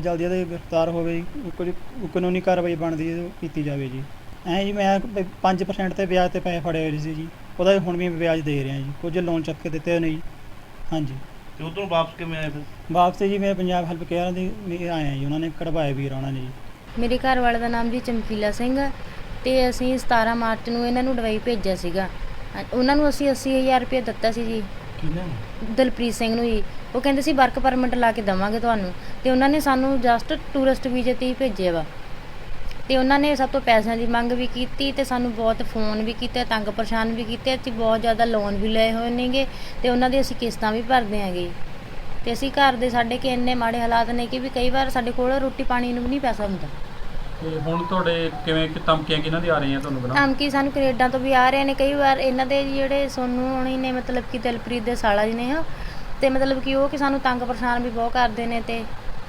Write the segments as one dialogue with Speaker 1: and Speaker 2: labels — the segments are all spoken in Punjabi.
Speaker 1: ਜਲਦੀ ਇਹਦੇ ਗ੍ਰਿਫਤਾਰ ਹੋਵੇ ਜੀ ਕੋਈ ਕਾਨੂੰਨੀ ਕਾਰਵਾਈ ਬਣਦੀ ਹੈ ਉਹ ਕੀਤੀ ਜਾਵੇ ਜੀ। ਐਂ ਜੀ ਮੈਂ 5% ਤੇ ਵਿਆਜ ਤੇ ਪੈਸੇ ਫੜੇ ਹੋਏ ਸੀ ਜੀ ਉਹਦਾ ਹੁਣ ਵੀ ਵਿਆਜ ਦੇ ਰਿਹਾ ਜੀ ਕੁਝ ਲੋਨ ਚੱਕ ਕੇ ਦਿੱਤੇ ਨੇ ਜੀ। ਹਾਂਜੀ।
Speaker 2: ਤੇ ਉਧਰੋਂ ਵਾਪਸ ਕਿਵੇਂ ਆਏ ਫਿਰ?
Speaker 1: ਵਾਪਸ ਜੀ ਮੈਂ ਪੰਜਾਬ ਹੈਲਪ ਕੇਅਰ ਦੀ ਵੀ ਆਇਆ ਜੀ ਉਹਨਾਂ ਨੇ ਕਢਵਾਏ ਵੀਰ ਉਹਨਾਂ ਨੇ ਜੀ।
Speaker 3: ਮੇਰੇ ਘਰ ਵਾਲੇ ਦਾ ਨਾਮ ਜੀ ਚਮਕੀਲਾ ਸਿੰਘ ਆ ਤੇ ਅਸੀਂ 17 ਮਾਰਚ ਨੂੰ ਇਹਨਾਂ ਨੂੰ ਦਵਾਈ ਭੇਜਿਆ ਸੀਗਾ। ਉਹਨਾਂ ਨੂੰ ਅਸੀਂ 80000 ਰੁਪਏ ਦਿੱਤਾ ਸੀ ਜੀ।
Speaker 2: ਕਿੰਨੇ
Speaker 3: ਦਲਪ੍ਰੀਤ ਸਿੰਘ ਨੂੰ ਜੀ। ਉਹ ਕਹਿੰਦੇ ਸੀ, ਵਰਕ ਪਰਮਿਟ ਲਾ ਕੇ ਦਵਾਂਗੇ ਤੁਹਾਨੂੰ। ਤੇ ਉਹਨਾਂ ਨੇ ਸਾਨੂੰ ਜਸਟ ਟੂਰਿਸਟ ਵੀਜ਼ੇ ਤੇ ਹੀ ਭੇਜਿਆ ਵਾ। ਤੇ ਉਹਨਾਂ ਨੇ ਸਭ ਤੋਂ ਪੈਸਿਆਂ ਦੀ ਮੰਗ ਵੀ ਕੀਤੀ ਤੇ ਸਾਨੂੰ ਬਹੁਤ ਫੋਨ ਵੀ ਕੀਤੇ, ਤੰਗ ਪਰੇਸ਼ਾਨ ਵੀ ਕੀਤੇ। ਅਸੀਂ ਬਹੁਤ ਜ਼ਿਆਦਾ ਲੋਨ ਵੀ ਲਏ ਹੋਏ ਨੇਗੇ ਤੇ ਉਹਨਾਂ ਦੀ ਅਸੀਂ ਕਿਸ਼ਤਾਂ ਵੀ ਭਰਦੇ ਆਂਗੇ ਤੇ ਅਸੀਂ ਘਰ ਦੇ ਸਾਡੇ ਕਿ ਇੰਨੇ ਮਾੜੇ ਹਾਲਾਤ ਨੇ ਕਿ ਵੀ ਕਈ ਵਾਰ ਸਾਡੇ ਕੋਲ ਰੋਟੀ ਪਾਣੀ ਨੂੰ ਵੀ ਨਹੀਂ ਪੈਸਾ ਹੁੰਦਾ।
Speaker 4: ਤੇ ਹੁਣ ਤੁਹਾਡੇ ਕਿਵੇਂ ਕਿ ਧਮਕੀਆਂ ਕਿਹਨਾਂ ਦੀ ਆ ਰਹੀਆਂ ਤੁਹਾਨੂੰ ਬਣਾ?
Speaker 3: ਧਮਕੀ ਸਾਨੂੰ ਕੈਨੇਡਾ ਤੋਂ ਵੀ ਆ ਰਹੇ ਨੇ, ਕਈ ਵਾਰ ਇਹਨਾਂ ਦੇ ਜਿਹੜੇ ਸੋਨੂ ਹੋਣੀ ਨੇ, ਮਤਲਬ ਕਿ ਦਿਲਪ੍ਰੀਤ ਦੇ ਸਾਲਾ ਜੀ ਨੇ ਉਹ ਤੇ ਮਤਲਬ ਕਿ ਉਹ ਕਿ ਸਾਨੂੰ ਤੰਗ ਪਰੇਸ਼ਾਨ ਵੀ ਬਹੁਤ ਕਰਦੇ ਨੇ ਤੇ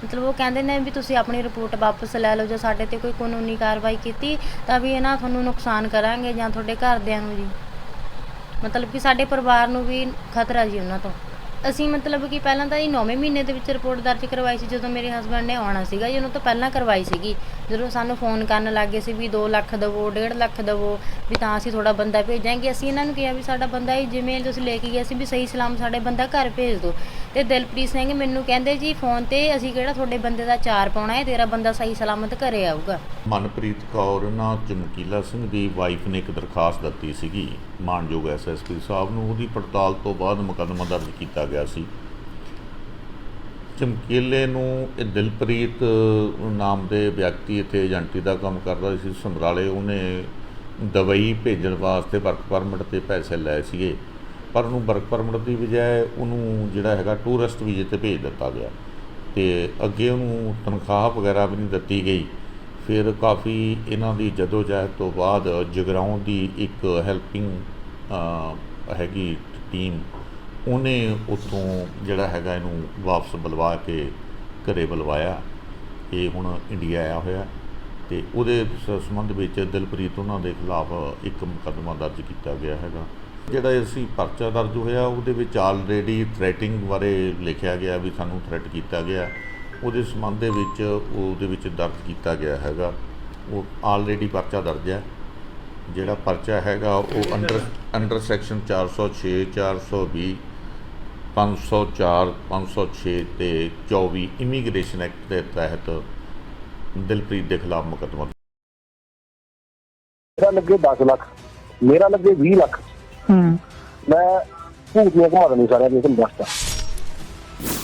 Speaker 3: ਮਤਲਬ ਉਹ ਕਹਿੰਦੇ ਨੇ ਵੀ ਤੁਸੀਂ ਆਪਣੀ ਰਿਪੋਰਟ ਵਾਪਸ ਲੈ ਲਓ, ਜੇ ਸਾਡੇ ਤੇ ਕੋਈ ਕਾਨੂੰਨੀ ਕਾਰਵਾਈ ਕੀਤੀ, ਤਾਂ ਵੀ ਇਹਨਾਂ ਤੁਹਾਨੂੰ ਨੁਕਸਾਨ ਕਰਾਂਗੇ ਜਾਂ ਤੁਹਾਡੇ ਘਰਦਿਆਂ ਨੂੰ ਜੀ ਮਤਲਬ ਕਿ ਸਾਡੇ ਪਰਿਵਾਰ ਨੂੰ ਵੀ ਖਤਰਾ ਜੀ ਉਹਨਾਂ ਤੋਂ। ਅਸੀਂ ਮਤਲਬ ਕਿ ਪਹਿਲਾਂ ਤਾਂ ਇਹ 9ਵੇਂ ਮਹੀਨੇ ਦੇ ਵਿੱਚ ਰਿਪੋਰਟ ਦਰਜ ਕਰਵਾਈ ਸੀ, ਜਦੋਂ ਮੇਰੇ ਹਸਬੰਡ ਨੇ ਆਉਣਾ ਸੀਗਾ ਜੀ, ਉਹਨੂੰ ਤੋਂ ਪਹਿਲਾਂ ਕਰਵਾਈ ਸੀਗੀ। ਜਦੋਂ ਸਾਨੂੰ ਫੋਨ ਕਰਨ ਲੱਗੇ ਸੀ ਵੀ 2 ਲੱਖ ਦੇਵੋ 1.5 ਲੱਖ ਦੇਵੋ, ਵੀ ਤਾਂ ਅਸੀਂ ਥੋੜਾ ਬੰਦਾ ਭੇਜਾਂਗੇ, ਅਸੀਂ ਇਹਨਾਂ ਨੂੰ ਕਿਹਾ ਵੀ ਸਾਡਾ ਬੰਦਾ ਹੀ ਜਿਵੇਂ ਤੁਸੀਂ ਲੈ ਕੇ ਗਏ ਸੀ ਵੀ ਸਹੀ ਸਲਾਮ ਸਾਡੇ ਬੰਦਾ ਘਰ ਭੇਜ ਦਿਓ। ਤੇ ਦਿਲਪ੍ਰੀਤ ਸਿੰਘ ਮੈਨੂੰ ਕਹਿੰਦੇ ਜੀ ਫੋਨ ਤੇ ਅਸੀਂ ਕਿਹੜਾ ਤੁਹਾਡੇ ਬੰਦੇ ਦਾ ਚਾਰ ਪਾਉਣਾ ਹੈ, ਤੇਰਾ ਬੰਦਾ ਸਹੀ ਸਲਾਮਤ ਘਰੇ ਆਊਗਾ।
Speaker 5: ਮਨਪ੍ਰੀਤ ਕੌਰ ਨਾ ਚਮਕੀਲਾ ਸਿੰਘ ਦੀ ਵਾਈਫ ਨੇ ਇੱਕ ਦਰਖਾਸਤ ਦਿੱਤੀ ਸੀਗੀ। ਮਾਨਯੋਗ ਐਸਐਸਪੀ ਸਾਹਿਬ ਨੂੰ ਉਹਦੀ ਪੜਤਾਲ ਤੋਂ ਬਾਅਦ ਮੁਕੱਦਮਾ ਦਰਜ ਕੀਤਾ ਗਿਆ ਸੀ। ਚਮਕੀਲੇ ਨੂੰ ਇਹ ਦਿਲਪ੍ਰੀਤ ਨਾਮ ਦੇ ਵਿਅਕਤੀ ਇੱਥੇ ਏਜੰਟੀ ਦਾ ਕੰਮ ਕਰਦਾ ਸੀ ਸਮਰਾਲੇ ਉਹਨੇ ਦਵਾਈ ਭੇਜਣ ਵਾਸਤੇ ਵਰਕ ਪਰਮਿਟ ਤੇ ਪੈਸੇ ਲਏ ਸੀਗੇ। ਪਰ ਉਹਨੂੰ ਵਰਕ ਪਰਮਿਟ ਦੀ ਬਜਾਏ ਉਹਨੂੰ ਜਿਹੜਾ ਹੈਗਾ ਟੂਰਿਸਟ ਵੀਜ਼ੇ ਤੇ ਭੇਜ ਦਿੱਤਾ ਗਿਆ ਤੇ ਅੱਗੇ ਉਹਨੂੰ ਤਨਖਾਹ ਵਗੈਰਾ ਵੀ ਨਹੀਂ ਦਿੱਤੀ ਗਈ। ਫਿਰ ਕਾਫੀ ਇਹਨਾਂ ਦੀ ਜਦੋਜਹਿਦ ਤੋਂ ਬਾਅਦ ਜਗਰਾਉਂ ਦੀ ਇੱਕ ਹੈਲਪਿੰਗ ਹੈਗੀ ਟੀਮ ਉਹਨੇ ਉੱਥੋਂ ਜਿਹੜਾ ਹੈਗਾ ਇਹਨੂੰ ਵਾਪਸ ਬੁਲਵਾ ਕੇ ਘਰੇ ਬੁਲਵਾਇਆ। ਇਹ ਹੁਣ ਇੰਡੀਆ ਆਇਆ ਹੋਇਆ ਤੇ ਉਹਦੇ ਸ- ਸੰਬੰਧ ਵਿੱਚ ਦਿਲਪ੍ਰੀਤ ਉਹਨਾਂ ਦੇ ਖਿਲਾਫ ਇੱਕ ਮੁਕੱਦਮਾ ਦਰਜ ਕੀਤਾ ਗਿਆ ਹੈਗਾ। ਜਿਹੜਾ ਅਸੀਂ ਪਰਚਾ ਦਰਜ ਹੋਇਆ, ਉਹਦੇ ਵਿੱਚ ਆਲਰੇਡੀ ਥ੍ਰੈਟਿੰਗ ਬਾਰੇ ਲਿਖਿਆ ਗਿਆ ਵੀ ਸਾਨੂੰ ਥ੍ਰੈਟ ਕੀਤਾ ਗਿਆ। ਉਹਦੇ ਸੰਬੰਧ ਦੇ ਵਿੱਚ ਉਹਦੇ ਵਿੱਚ ਦਰਜ ਕੀਤਾ ਗਿਆ ਹੈਗਾ। ਉਹ ਆਲਰੇਡੀ ਪਰਚਾ ਦਰਜ ਹੈ। ਜਿਹੜਾ ਪਰਚਾ ਹੈਗਾ ਉਹ ਅੰਡਰ ਅੰਡਰ ਸੈਕਸ਼ਨ 406 420 504 506 ਤੇ 24 ਇਮੀਗ੍ਰੇਸ਼ਨ ਐਕਟ ਦੇ ਤਹਿਤ ਦਿਲਪ੍ਰੀਤ ਦੇ ਖਿਲਾਫ ਮੁਕੱਦਮਾ
Speaker 6: ਮੇਰਾ ਲੱਗੇ 10 ਲੱਖ ਮੇਰਾ ਲੱਗੇ 20 ਲੱਖ।
Speaker 1: ਹੂੰ।
Speaker 6: ਮੈਂ ਭੂਤੀਆਂ ਘੁਮਾ ਦੇਣੀ ਸਾਰਿਆਂ ਦੀ ਤੁਹਾਨੂੰ ਦੱਸਦਾ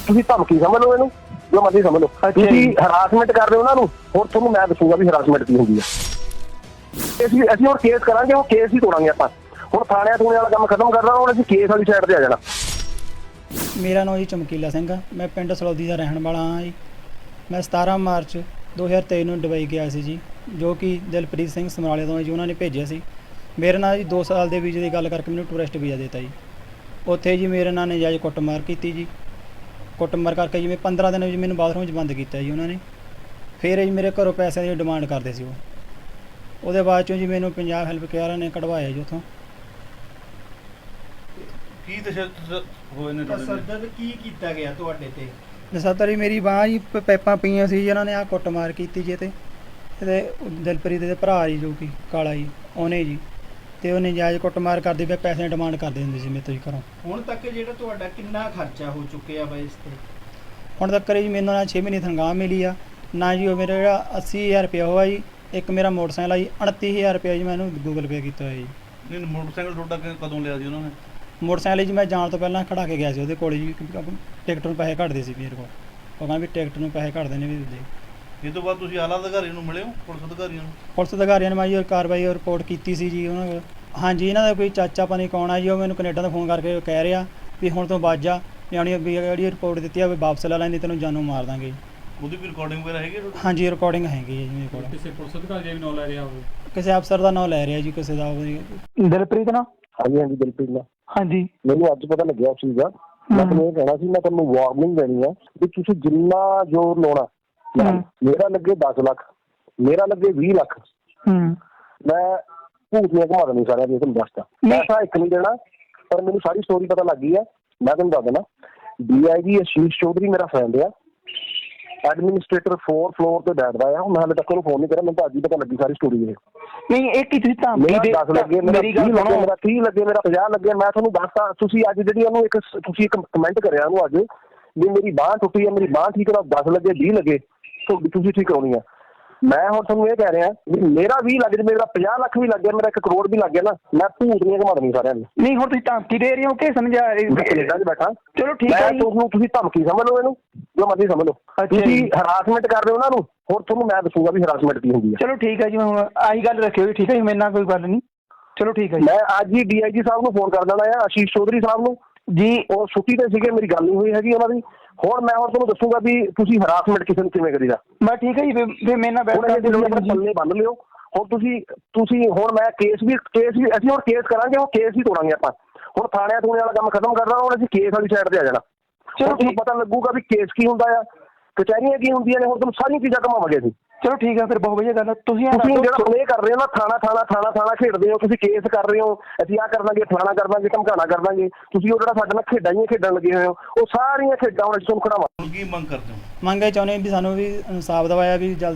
Speaker 6: ਤੁਸੀਂ ਧਮਕੀ ਸਮਝ ਲਓ ਇਹਨੂੰ ਜੋ ਮਰਜ਼ੀ ਸਮਝ ਲਓ। ਤੁਸੀਂ ਹਰਾਸਮੈਂਟ ਕਰ ਰਹੇ ਹੋ ਉਹਨਾਂ ਨੂੰ ਹੋਰ ਤੁਹਾਨੂੰ ਮੈਂ ਦੱਸੂਗਾ ਵੀ ਹਰਾਸਮੈਂਟ ਕੀ ਹੁੰਦੀ ਹੈ ਅਸੀਂ ਅਸੀਂ ਹੁਣ ਕੇਸ ਕਰਾਂਗੇ ਉਹ ਕੇਸ ਹੀ ਤੋੜਾਂਗੇ ਆਪਾਂ। ਹੁਣ ਥਾਣਿਆਂ ਥੂਣੇ ਵਾਲਾ ਕੰਮ ਖਤਮ ਕਰਨਾ ਹੁਣ ਅਸੀਂ ਕੇਸ ਵਾਲੀ ਸਾਈਡ ਤੇ ਆ ਜਾਣਾ।
Speaker 1: ਮੇਰਾ ਨਾਮ ਜੀ ਚਮਕੀਲਾ ਸਿੰਘ ਆ। ਮੈਂ ਪਿੰਡ ਸਲੌਦੀ ਦਾ ਰਹਿਣ ਵਾਲਾ ਹਾਂ ਜੀ। ਮੈਂ 17 ਮਾਰਚ 2023 ਨੂੰ ਦੁਬਈ ਗਿਆ ਸੀ ਜੀ, ਜੋ ਕਿ ਦਿਲਪ੍ਰੀਤ ਸਿੰਘ ਸਮਰਾਲੇ ਤੋਂ ਜੀ ਉਹਨਾਂ ਨੇ ਭੇਜਿਆ ਸੀ। ਮੇਰੇ ਨਾਲ ਜੀ 2 ਸਾਲ ਦੇ ਵੀਜ਼ੇ ਦੀ ਗੱਲ ਕਰਕੇ ਮੈਨੂੰ ਟੂਰਿਸਟ ਵੀਜ਼ਾ ਦਿੱਤਾ ਜੀ। ਉੱਥੇ ਜੀ ਮੇਰੇ ਨਾਲ ਨਜਾਇਜ਼ ਕੁੱਟਮਾਰ ਕੀਤੀ ਜੀ। ਕੁੱਟਮਾਰ ਕਰਕੇ ਜੀ ਮੈਂ 15 ਦਿਨ ਜੀ ਮੈਨੂੰ ਬਾਥਰੂਮ 'ਚ ਬੰਦ ਕੀਤਾ ਜੀ ਉਹਨਾਂ ਨੇ। ਫਿਰ ਜੀ ਮੇਰੇ ਘਰੋਂ ਪੈਸਿਆਂ ਦੀ ਡਿਮਾਂਡ ਕਰਦੇ ਸੀ ਉਹ। ਉਹਦੇ ਬਾਅਦ ਚੋਂ ਜੀ ਮੈਨੂੰ ਪੰਜਾਬ ਹੈਲਪ ਕੇਅਰ ਨੇ ਕਢਵਾਇਆ ਜੀ ਉੱਥੋਂ।
Speaker 2: ਕੀ ਤਸ਼ੱਦਦ ਹੋਏ ਨੇ ਤੁਹਾਡੇ ਨਾਲ?
Speaker 7: ਤਸੱਦਦ ਕੀ ਕੀਤਾ ਗਿਆ ਤੁਹਾਡੇ ਤੇ?
Speaker 1: ਨਸਾਤਰੀ ਮੇਰੀ ਬਾਂਹ ਜੀ ਪ- ਪੈਪਾਂ ਪਈਆਂ ਸੀ ਜੀ, ਇਹਨਾਂ ਨੇ ਆ ਕੁੱਟਮਾਰ ਕੀਤੀ ਜੀ ਤੇ। ਇਹਦੇ ਦਿਲਪ੍ਰੀਤ ਦੇ ਭਰਾ ਜੀ ਜੋ ਕਿ ਕਾਲਾ ਜੀ ਉਹਨੇ ਜੀ। ਤੇ ਉਹਨੇ ਜਾਇਜ਼ ਕੁੱਟਮਾਰ ਕਰਦੇ ਪਏ ਪੈਸੇ ਡਿਮਾਂਡ ਕਰਦੇ ਹੁੰਦੇ ਸੀ ਮੇਰੇ ਤੋਂ ਜੀ ਘਰੋਂ।
Speaker 7: ਹੁਣ ਤੱਕ ਜਿਹੜਾ ਤੁਹਾਡਾ ਕਿੰਨਾ ਖਰਚਾ ਹੋ ਚੁੱਕਿਆ ਵਾ ਇਸ ਤੇ?
Speaker 1: ਹੁਣ ਤੱਕ ਜੀ ਮੈਨੂੰ ਨਾ 6 ਮਹੀਨੇ ਤਨਖਾਹ ਮਿਲੀ ਆ। ਨਾ ਜੀ ਉਹ ਮੇਰਾ ਜਿਹੜਾ 80000 ਰੁਪਇਆ ਹੋਇਆ ਜੀ ਇੱਕ ਮੇਰਾ ਮੋਟਰਸਾਈਕਲ ਆ ਜੀ 29000 ਰੁਪਇਆ ਜੀ ਮੈਂ ਇਹਨੂੰ ਗੂਗਲ ਪੇ ਕੀਤਾ ਹੋਇਆ ਜੀ।
Speaker 2: ਨਹੀਂ ਨਹੀਂ, ਮੋਟਰਸਾਈਕਲ ਤੁਹਾਡਾ ਕਿ- ਕਦੋਂ ਲਿਆ ਸੀ ਉਹਨਾਂ ਨੇ?
Speaker 1: ਮੋਟਰਸਾਈਕਲ ਜੀ ਮੈਂ ਜਾਣ ਤੋਂ ਪਹਿਲਾਂ ਖੜਾ ਕੇ ਗਿਆ ਸੀ ਉਹਦੇ ਕੋਲ ਜੀ ਟਿਕਟ ਨੂੰ ਪੈਸੇ ਘੱਟਦੇ ਸੀ ਮੇਰੇ ਕੋਲ। ਉਹ ਕਹਿੰਦਾ ਵੀ ਟਿਕਟ ਨੂੰ ਪੈਸੇ ਘੱਟਦੇ ਨੇ ਵੀ ਦੇ
Speaker 2: ਇਹ ਤੋਂ ਬਾਅਦ ਤੁਸੀਂ ਆਲਾ ਅਧਿਕਾਰੀ ਨੂੰ ਮਿਲੇ ਹੋ ਪੁਲਿਸ ਅਧਿਕਾਰੀਆਂ ਨੂੰ?
Speaker 1: ਪੁਲਿਸ ਅਧਿਕਾਰੀਆਂ ਨੇ ਮਾਈ ਕਾਰਵਾਈ ਰਿਪੋਰਟ ਕੀਤੀ ਸੀ ਜੀ ਉਹਨਾਂ ਕੋਲ। ਹਾਂਜੀ ਇਹਨਾਂ ਦਾ ਕੋਈ ਚਾਚਾ ਪਾਣੀ ਕੌਣ ਆ ਜੀ ਉਹ ਮੈਨੂੰ ਕੈਨੇਡਾ ਤੋਂ ਫੋਨ ਕਰਕੇ ਕਹਿ ਰਿਹਾ ਵੀ ਹੁਣ ਤੋਂ ਬਾਅਦ ਜਾ ਯਾਨੀ ਵੀ ਜਿਹੜੀ ਰਿਪੋਰਟ ਦਿੱਤੀ ਆ ਵੀ ਵਾਪਸ ਲੈ ਲੈਣੀ ਤੈਨੂੰ ਜਾਨੋਂ ਮਾਰ ਦਾਂਗੇ।
Speaker 2: ਉਹਦੀ ਵੀ ਰਿਕਾਰਡਿੰਗ ਵਗੈਰਾ ਹੈਗੀ
Speaker 1: ਹਾਂਜੀ ਰਿਕਾਰਡਿੰਗ ਹੈਗੀ ਹੈ ਜੀ ਮੇਰੇ ਕੋਲ।
Speaker 4: ਕਿਸੇ ਪੁਲਿਸ ਅਧਿਕਾਰੀ ਦਾ ਵੀ ਨਾਂ ਲੈ ਰਿਹਾ ਹੋਵੇ?
Speaker 1: ਕਿਸੇ ਅਫਸਰ ਦਾ ਨਾਮ ਲੈ ਰਿਹਾ ਜੀ ਕਿਸੇ ਦਾ
Speaker 6: ਦਿਲਪ੍ਰੀਤ ਨਾ? ਹਾਂਜੀ ਹਾਂਜੀ ਦਿਲਪ੍ਰੀਤ ਨਾ
Speaker 1: ਹਾਂਜੀ।
Speaker 6: ਮੈਨੂੰ ਅੱਜ ਪਤਾ ਲੱਗਿਆ ਉਸ ਚੀਜ਼ ਦਾ। ਮੈਂ ਤੁਹਾਨੂੰ ਇਹ ਕਹਿਣਾ ਸੀ ਮੈਂ ਤੁਹਾਨੂੰ ਵਾਰਨਿੰਗ ਦੇਣੀ ਹੈ ਵੀ ਤੁਸੀਂ ਜਿੰਨਾ ਜ਼ੋਰ ਲਾਉਣਾ। ਮੇਰਾ ਲੱਗੇ 10 ਲੱਖ ਮੇਰਾ ਲੱਗੇ 20 ਲੱਖ
Speaker 1: ਹੂੰ।
Speaker 6: ਮੈਂ ਭੂਤੀਆਂ ਘੁਮਾ ਦੇਣੀ ਸਾਰਿਆਂ ਦੀ ਤੁਹਾਨੂੰ ਦੱਸਦਾ। ਪੈਸਾ ਇੱਕ ਨਹੀਂ ਦੇਣਾ ਪਰ ਮੈਨੂੰ ਸਾਰੀ ਸਟੋਰੀ ਪਤਾ ਲੱਗ ਗਈ ਹੈ। ਮੈਂ ਤੁਹਾਨੂੰ ਦੱਸ ਦੇਣਾ ਡੀਆਈਜੀ ਅਸ਼ੀਸ਼ ਚੌਧਰੀ ਮੇਰਾ ਫਰੈਂਡ ਆ। ਐਡਮਿਨਿਸਟ੍ਰੇਟਰ 4 ਫਲੋਰ ਤੇ ਬੈਠਦਾ ਆ ਮੈਂ ਹਾਲੇ ਤੱਕ ਉਹਨੂੰ ਫੋਨ ਨਹੀਂ ਕਰਿਆ ਮੈਨੂੰ ਤਾਂ ਅੱਜ ਹੀ ਪਤਾ ਲੱਗੀ ਸਾਰੀ ਸਟੋਰੀ ਇਹ।
Speaker 8: ਨਹੀਂ ਇਹ ਕੀ ਤੁਸੀਂ ਧਮਕੀ
Speaker 6: ਮੇਰਾ
Speaker 8: ਦੇ
Speaker 6: 10 ਲੱਗੇ ਮੇਰਾ
Speaker 8: ਮੇਰੀ
Speaker 6: 20
Speaker 8: ਗੱਲ ਸੁਣੋ।
Speaker 6: ਮੇਰਾ 30 ਲੱਗੇ ਮੇਰਾ 50 ਲੱਗੇ ਮੈਂ ਤੁਹਾਨੂੰ ਦੱਸਤਾ ਤੁਸੀਂ ਅੱਜ ਜਿਹੜੀ ਉਹਨੂੰ ਇੱਕ ਤੁਸੀਂ ਇੱਕ ਕਮੈਂਟ ਕਰਿਆ ਉਹਨੂੰ ਅੱਜ ਵੀ ਮੇਰੀ ਬਾਹ ਟੁੱਟੀ ਹੈ ਮੇਰੀ ਬਾਹ ਠੀਕ ਕਰਾ 10 ਲੱਗੇ 20 ਲੱਗੇ ਤੁਸੀਂ ਠੀਕ ਕਰਾਉਣੀ ਆ। ਮੈਂ ਹੁਣ ਤੁਹਾਨੂੰ ਇਹ ਕਹਿ ਰਿਹਾ ਵੀ ਮੇਰਾ 20 ਲੱਗ ਜੇ ਮੇਰਾ 50 ਲੱਖ ਵੀ ਲੱਗ ਗਿਆ ਮੇਰਾ 1 ਕਰੋੜ ਵੀ ਲੱਗ ਗਿਆ ਨਾ ਮੈਂ ਭੂਤਨੀਆਂ ਘੁਮਾ ਦੇਣੀ ਸਾਰਿਆਂ ਨੂੰ।
Speaker 8: ਨਹੀਂ ਹੁਣ ਤੁਸੀਂ ਧਮਕੀ ਦੇ ਰਹੇ ਹੋ ਕਿ ਸਮਝਾ
Speaker 6: ਮੈਂ ਕੈਨੇਡਾ 'ਚ ਬੈਠਾ।
Speaker 8: ਚਲੋ ਠੀਕ
Speaker 6: ਮੈਂ
Speaker 8: ਹੈ ਜੀ।
Speaker 6: ਤੁਹਾਨੂੰ ਤੁਸੀਂ ਧਮਕੀ ਸਮਝ ਲਓ ਇਹਨੂੰ ਜੋ ਮਰਜ਼ੀ ਸਮਝ ਲਓ। ਤੁਸੀਂ
Speaker 8: ਜੀ।
Speaker 6: ਹਰਾਸਮੈਂਟ ਕਰ ਰਹੇ ਹੋ ਉਹਨਾਂ ਨੂੰ ਹੁਣ ਤੁਹਾਨੂੰ ਮੈਂ ਦੱਸੂਗਾ ਵੀ ਹਰਾਸਮੈਂਟ ਕੀ ਹੁੰਦੀ ਹੈ
Speaker 8: ਚਲੋ ਠੀਕ ਹੈ ਜੀ ਮੈਂ ਹੁਣ ਆਹੀ ਗੱਲ ਰੱਖਿਓ ਜੀ ਠੀਕ ਹੈ ਜੀ ਮੇਰੇ ਨਾਲ ਕੋਈ ਗੱਲ ਨਹੀਂ। ਚਲੋ ਠੀਕ ਹੈ ਜੀ।
Speaker 6: ਮੈਂ ਅੱਜ ਹੀ ਡੀਆਈਜੀ ਸਾਹਿਬ ਨੂੰ ਫੋਨ ਕਰ ਦੇਣਾ ਆ ਆਸ਼ੀਸ਼ ਚੌਧਰੀ ਸਾਹਿਬ ਨੂੰ।
Speaker 8: ਜੀ।
Speaker 6: ਉਹ ਛੁੱਟੀ ਤੇ ਸੀਗੇ ਮੇਰੀ ਗੱਲ ਨਹੀਂ ਹੋਈ ਹੈਗੀ ਉਹਨਾਂ ਦੀ। ਹੁਣ ਮੈਂ ਹੁਣ ਤੁਹਾਨੂੰ ਦੱਸੂਗਾ ਵੀ ਤੁਸੀਂ ਹਰਾਸਮੈਂਟ ਕਿਸੇ ਨੂੰ ਕਿਵੇਂ ਕਰੀਦਾ?
Speaker 8: ਮੈਂ ਠੀਕ ਹੈ ਜੀ ਫਿਰ ਫਿਰ ਮੇਰੇ ਨਾਲ ਬੈਠ
Speaker 6: ਹੁਣ ਇਹ ਆਪਣੇ ਪੱਲੇ ਬੰਨ ਲਿਓ। ਹੁਣ ਤੁਸੀਂ ਤੁਸੀਂ ਹੁਣ ਮੈਂ ਕੇਸ ਵੀ ਕੇਸ ਵੀ ਅਸੀਂ ਹੁਣ ਕੇਸ ਕਰਾਂਗੇ ਉਹ ਕੇਸ ਹੀ ਤੋੜਾਂਗੇ ਆਪਾਂ। ਹੁਣ ਥਾਣਿਆਂ ਥੂਣੇ ਵਾਲਾ ਕੰਮ ਖਤਮ ਕਰਨਾ ਹੁਣ ਅਸੀਂ ਕੇਸ ਵਾਲੀ ਸਾਈਡ ਤੇ ਆ ਜਾਣਾ।
Speaker 8: ਚਲੋ
Speaker 6: ਚਲੋ ਤੁਹਾਨੂੰ ਪਤਾ ਲੱਗੂਗਾ ਵੀ ਕੇਸ ਕੀ ਹੁੰਦਾ ਆ। ਕਚਹਿਰੀਆਂ ਕੀ ਹੁੰਦੀਆਂ ਨੇ ਹੁਣ ਤੁਹਾਨੂੰ ਸਾਰੀਆਂ ਚੀਜ਼ਾਂ ਘਮਾਵਾਂਗੇ ਅਸੀਂ।
Speaker 8: ਚਲੋ ਠੀਕ ਹੈ ਫਿਰ ਬਹੁਤ ਵਧੀਆ ਗੱਲ ਹੈ ਤੁਸੀਂ ਇਹ
Speaker 6: ਤੁਸੀਂ ਜਿਹੜਾ ਹੁਣ ਇਹ ਕਰ ਰਹੇ ਹੋ ਨਾ ਥਾਣਾ ਥਾਣਾ ਥਾਣਾ ਥਾਣਾ ਖੇਡਦੇ ਹੋ ਤੁਸੀਂ ਕੇਸ ਕਰ ਰਹੇ ਹੋ ਅਸੀਂ ਆ ਕਰ ਦਾਂਗੇ ਫਲਾਣਾ ਕਰ ਦਾਂਗੇ ਧਮਕਾਣਾ ਕਰ ਦਾਂਗੇ ਤੁਸੀਂ ਉਹ ਜਿਹੜਾ ਸਾਡੇ ਨਾਲ ਖੇਡਾਂ ਹੀ ਖੇਡਣ ਲੱਗੇ ਹੋਏ ਹੋ ਉਹ ਸਾਰੀਆਂ ਖੇਡਾਂ ਹੁਣ ਅਸੀਂ ਤੁਹਾਨੂੰ ਖੜਾਵਾਂ
Speaker 2: ਹੁਣ ਕੀ ਮੰਗ ਕਰਦੇ ਹੋ?
Speaker 1: ਮੰਗੇ ਚਾਹੁੰਦੇ ਵੀ ਸਾਨੂੰ ਵੀ ਇਨਸਾਫ ਦਿਵਾਇਆ ਵੀ ਜਲਦੀ